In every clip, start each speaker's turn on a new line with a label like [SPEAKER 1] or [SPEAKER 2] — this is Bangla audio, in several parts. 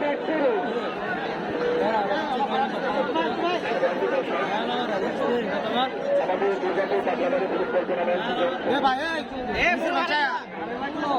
[SPEAKER 1] পিলার রে এই সাইডে একদম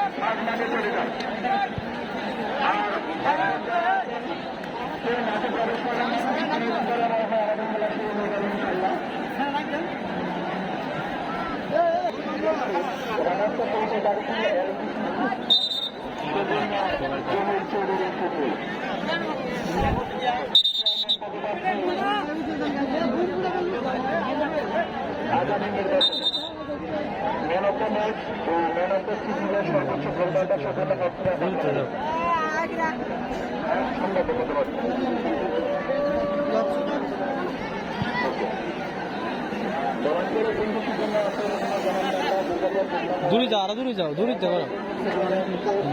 [SPEAKER 2] মাঠে চলে পুতুল আগামী নির্বাচন ও সর্বোচ্চ সফলতা সম্ভব হতে
[SPEAKER 3] দূরে যাও আরও দূরে যাও দূরে যাও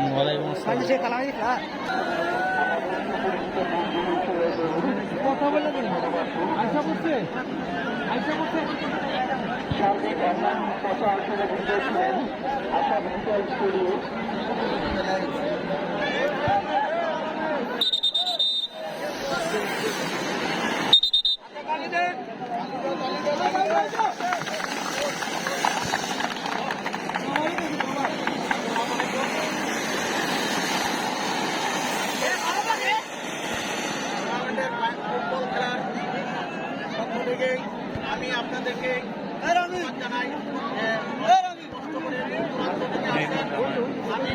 [SPEAKER 3] ওয়ালাইকুম আসসালাম
[SPEAKER 1] কথা বলে বলি আশা করছে আশা করছে
[SPEAKER 2] সার্বিক অন্যান্য প্রচার সহযোগিতা ছিলেন আশা ভিজুয়াল স্টুডিও
[SPEAKER 4] আমি আপনাদেরকে আমি